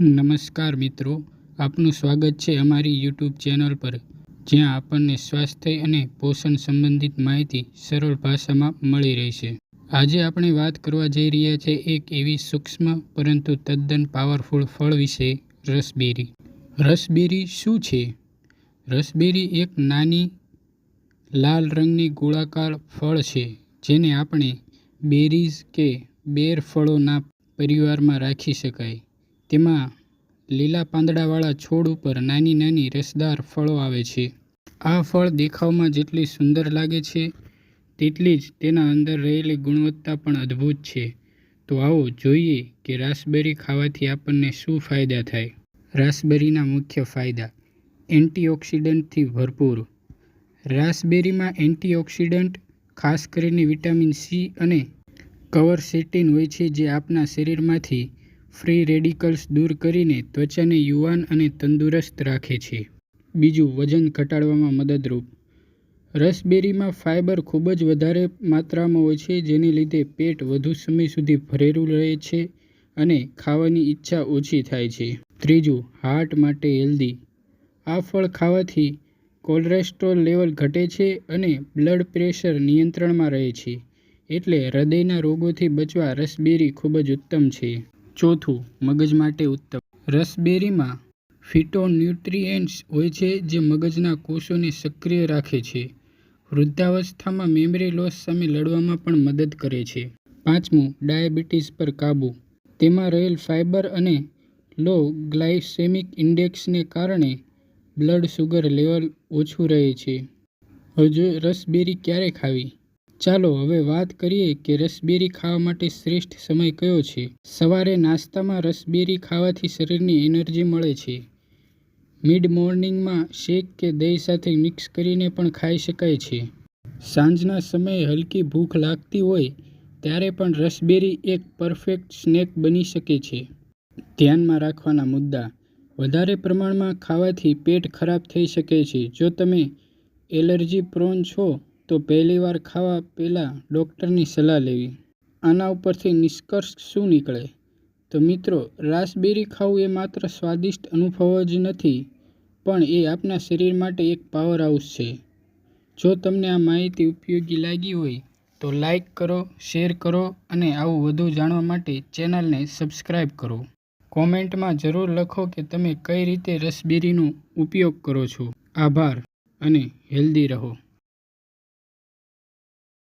નમસ્કાર મિત્રો, આપનું સ્વાગત છે અમારી યુટ્યુબ ચેનલ પર, જ્યાં આપણને સ્વાસ્થ્ય અને પોષણ સંબંધિત માહિતી સરળ ભાષામાં મળી રહી છે આજે આપણે વાત કરવા જઈ રહ્યા છે એક એવી સૂક્ષ્મ પરંતુ તદ્દન પાવરફુલ ફળ વિશે, રસબેરી. રસબેરી શું છે? રસબેરી એક નાની, લાલ રંગની ગોળાકાર ફળ છે, જેને આપણે બેરીઝ કે બેર ફળોના પરિવારમાં રાખી શકાય. તેમાં લીલા પાંદડાવાળા છોડ ઉપર નાની નાની રસદાર ફળો આવે છે. આ ફળ દેખાવમાં જેટલી સુંદર લાગે છે, તેટલી જ તેના અંદર રહેલી ગુણવત્તા પણ અદ્ભુત છે. તો આવો જોઈએ કે રાસબેરી ખાવાથી આપણને શું ફાયદા થાય. રાસબેરીના મુખ્ય ફાયદા. એન્ટીઓક્સિડન્ટથી ભરપૂર. રાસબેરીમાં એન્ટીઓક્સિડન્ટ, ખાસ કરીને વિટામિન સી અને કવર સેટિન હોય છે જે આપણા શરીરમાંથી ફ્રી રેડિકલ્સ દૂર કરીને ત્વચાને યુવાન અને તંદુરસ્ત રાખે છે. બીજું, વજન ઘટાડવામાં મદદરૂપ. રસબેરીમાં ફાઇબર ખૂબ જ વધારે માત્રામાં હોય છે, જેને લીધે પેટ વધુ સમય સુધી ભરેલું રહે છે અને ખાવાની ઈચ્છા ઓછી થાય છે. ત્રીજું, હાર્ટ માટે હેલ્ધી. આ ફળ ખાવાથી કોલેસ્ટ્રોલ લેવલ ઘટે છે અને બ્લડ પ્રેશર નિયંત્રણમાં રહે છે. એટલે હૃદયના રોગોથી બચવા રસબેરી ખૂબ જ ઉત્તમ છે. ચોથું, મગજ માટે ઉત્તમ. રસબેરીમાં ફિટોન્યુટ્રિએન્ટ્સ હોય છે જે મગજના કોષોને સક્રિય રાખે છે. વૃદ્ધાવસ્થામાં મેમરી લોસ સામે લડવામાં પણ મદદ કરે છે. પાંચમું, ડાયાબિટીસ પર કાબૂ. તેમાં રહેલ ફાઇબર અને લો ગ્લાયસેમિક ઇન્ડેક્સને કારણે બ્લડ શુગર લેવલ ઓછું રહે છે. હજુ રસબેરી ક્યારે ખાવી? ચાલો હવે વાત કરીએ કે રસબેરી ખાવા માટે શ્રેષ્ઠ સમય કયો છે? સવારે નાસ્તામાં રસબેરી ખાવાથી શરીરને એનર્જી મળે છે. મિડ મોર્નિંગમાં શેક કે દહીં સાથે મિક્સ કરીને પણ ખાઈ શકાય છે. સાંજના સમયે હલકી ભૂખ લાગતી હોય, ત્યારે પણ રસબેરી એક પરફેક્ટ સ્નેક બની શકે છે. ધ્યાનમાં રાખવાના મુદ્દા. વધારે પ્રમાણમાં ખાવાથી પેટ ખરાબ થઈ શકે છે. જો તમે એલર્જી પ્રોન છો તો પહેલીવાર ખાવા પહેલાં ડૉક્ટરની સલાહ લેવી. આના ઉપરથી નિષ્કર્ષ શું નીકળે? તો મિત્રો, રાસબેરી ખાવું એ માત્ર સ્વાદિષ્ટ અનુભવ જ નથી, પણ એ આપના શરીર માટે એક પાવર હાઉસ છે. જો તમને આ માહિતી ઉપયોગી લાગી હોય, તો લાઈક કરો, શેર કરો અને આવું વધુ જાણવા માટે ચેનલને સબસ્ક્રાઈબ કરો. કોમેન્ટમાં જરૂર લખો કે તમે કઈ રીતે રસબેરીનો ઉપયોગ કરો છો. આભાર અને હેલ્ધી રહો.